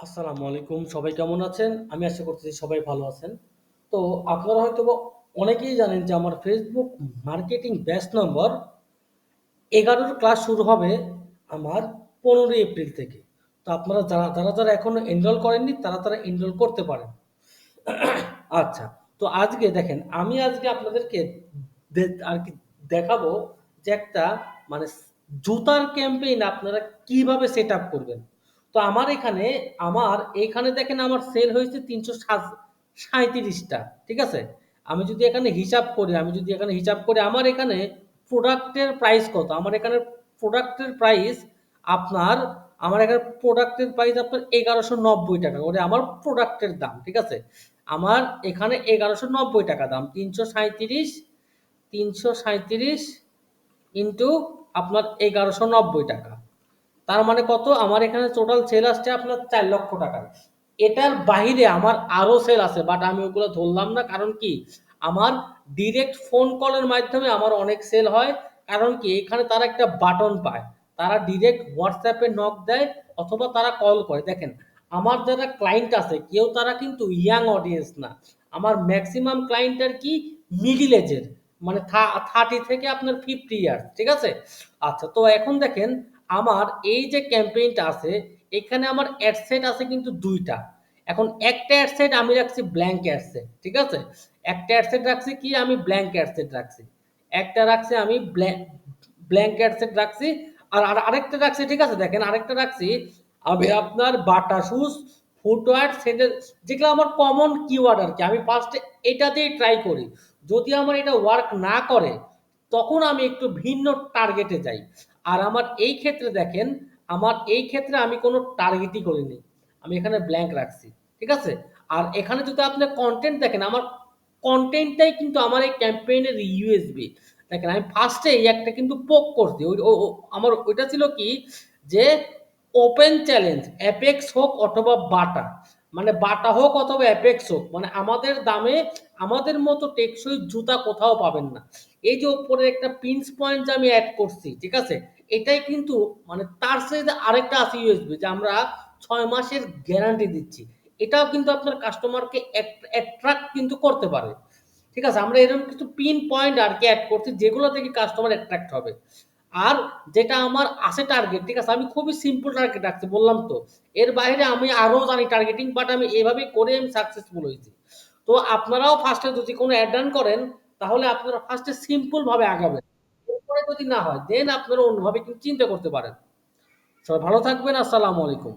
আসসালামু আলাইকুম। সবাই কেমন আছেন? আমি আশা করতেছি সবাই ভালো আছেন। তো আপনারা হয়তোবা অনেকেই জানেন যে আমার ফেসবুক মার্কেটিং ব্যাচ নম্বর এগারোর ক্লাস শুরু হবে আমার ১৫ এপ্রিল থেকে। তো আপনারা যারা, যারা, যারা এখনও এনরোল করেননি তারা, তারা এনরোল করতে পারেন। আচ্ছা। তো আজকে দেখেন আমি আজকে আপনাদেরকে আর কি দেখাবো যে একটা মানে জুতার ক্যাম্পেইন আপনারা কীভাবে সেটআপ করবেন। তো আমার এখানে আমার এখানে দেখেন আমার সেল হয়েছে ৩৩৭ টা। ঠিক আছে? আমি যদি এখানে হিসাব করি, আমি যদি এখানে হিসাব করি, আমার এখানে প্রোডাক্টের প্রাইস কত? আমার এখানে প্রোডাক্টের প্রাইস আপনার, আমার এখানে প্রোডাক্টের প্রাইস আপনার ৳১১৯০ ওটা আমার প্রোডাক্টের দাম। ঠিক আছে? আমার এখানে ৳১১৯০ দাম। ৩৩৭ ৩৩৭ ইন্টু আপনার ৳১১৯০ তার মানে কত? আমার এখানে টোটাল সেল আসছে আপনার ৳৪,০০,০০০ এটার বাহিরে আমার আরও সেল আছে বাট আমি ওগুলো ধরলাম না। কারণ কি? আমার ডিরেক্ট ফোন কলের মাধ্যমে আমার অনেক সেল হয়। কারণ কি? এখানে তারা একটা বাটন পায়। তারা ডিরেক্ট হোয়াটসঅ্যাপে নক দেয় অথবা তারা কল করে। দেখেন আমার যারা ক্লায়েন্ট আছে কেউ তারা কিন্তু ইয়াং অডিয়েন্স না। আমার ম্যাক্সিমাম ক্লায়েন্ট আর কি মিডল এজের মানে থা 30 থেকে আপনার 50 ইয়ার্স। ঠিক আছে? আচ্ছা তো এখন দেখেন আমার এই যে ক্যাম্পেইনটা আছে এখানে আমার অ্যাডসেট আছে কিন্তু দুইটা এখন একটা অ্যাড সেট আমি রাখছি ব্ল্যাঙ্ক অ্যাড সেট। ঠিক আছে? একটা অ্যাডসেট রাখছি কি আমি ব্ল্যাঙ্ক অ্যাড সেট রাখছি। একটা রাখছি আমি ব্ল্যা ব্ল্যাংক অ্যাড সেট রাখছি। আর আর আরেকটা রাখছি ঠিক আছে? দেখেন আরেকটা রাখছি আমি আপনার বাটা শুজ, ফুটওয়্যার সেটের যেগুলো আমার কমন কিওয়ার্ড আর কি আমি ফার্স্টে এটা দিয়েই ট্রাই করি। যদি আমার এটা ওয়ার্ক না করে তখন আমি একটু ভিন্ন টার্গেটে যাই। আর আমার এই ক্ষেত্রে দেখেন, আমার এই ক্ষেত্রে আমি কোনো টার্গেটই করিনি। আমি এখানে ব্ল্যাঙ্ক রাখছি। ঠিক আছে? আর এখানে যদি আপনি কন্টেন্ট দেখেন, আমার কনটেন্টটাই কিন্তু আমার এই ক্যাম্পেইনের ইউএসবি দেখেন, আমি ফার্স্ট এই একটা কিন্তু পোক করছি। ওই আমার ওইটা ছিল কি যে ওপেন চ্যালেঞ্জ অ্যাপেক্স হোক অথবা বাটা। মানে বাটা হোক অথবা অ্যাপেক্স হোক। মানে আমাদের দামে আমাদের মতো টেকসই জুতা কোথাও পাবেন না। এই যে উপরে একটা পিঞ্চ পয়েন্ট যে আমি অ্যাড করছি। ঠিক আছে? এটাই কিন্তু মানে তার সাথে আরেকটা আছে ইউএসপি যে আমরা ছয় মাসের গ্যারান্টি দিচ্ছি। এটাও কিন্তু আপনার কাস্টমারকে অ্যাট্রাক্ট কিন্তু করতে পারে। ঠিক আছে? আমরা এরকম কিছু পিন পয়েন্ট আর কি অ্যাড করছি, যেগুলো থেকে কাস্টমার অ্যাট্রাক্ট হবে। আর যেটা আমার আছে টার্গেট ঠিক আছে? আমি খুবই সিম্পল টার্গেট রাখছি, বললাম তো। এর বাইরে আমি আরও জানি টার্গেটিং বাট আমি এভাবেই করে আমি সাকসেসফুল হয়েছি। তো আপনারাও ফার্স্টে যদি কোনো অ্যাড রান করেন, তাহলে আপনারা ফার্স্টে সিম্পলভাবে আগাবেন। এরপরে যদি না হয় দেন আপনারা অন্যভাবে কিন্তু চিন্তা করতে পারেন। সবাই ভালো থাকবেন। আসসালামু আলাইকুম।